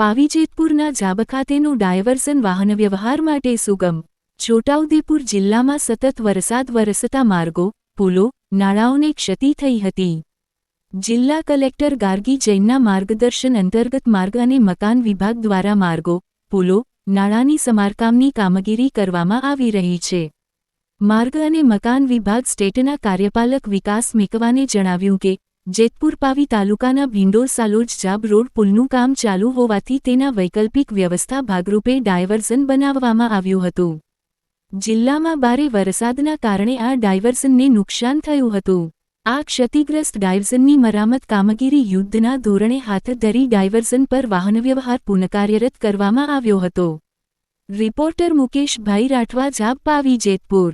પાવીજેતપુરના જાબ ખાતેનું diversion વાહનવ્યવહાર માટે સુગમ. છોટાઉદેપુર જિલ્લામાં સતત વરસાદ વરસતા માર્ગો, પુલો, નાળાઓને ક્ષતિ થઈ હતી. જિલ્લા કલેક્ટર ગાર્ગી જૈનના માર્ગદર્શન અંતર્ગત માર્ગ અને મકાન વિભાગ દ્વારા માર્ગો, પુલો, નાળાની સમારકામની કામગીરી કરવામાં આવી રહી છે. માર્ગ અને મકાન વિભાગ સ્ટેટના કાર્યપાલક વિકાસ મેકવાને જણાવ્યું કે જેતપુર પાવી તાલુકાના ભીંડોર સાલોજ જાબ રોડ પુલનું કામ ચાલુ હોવાથી તેના વૈકલ્પિક વ્યવસ્થા ભાગરૂપે ડાયવર્ઝન બનાવવામાં આવ્યું હતું. જિલ્લામાં ભારે વરસાદના કારણે આ ડાયવર્ઝનને નુકસાન થયું હતું. આ ક્ષતિગ્રસ્ત ડાયવર્ઝનની મરામત કામગીરી યુદ્ધના ધોરણે હાથ ધરી ડાયવર્ઝન પર વાહનવ્યવહાર પુનઃકાર્યરત કરવામાં આવ્યો હતો. રિપોર્ટર મુકેશભાઈ રાઠવા જાબ પાવી જેતપુર.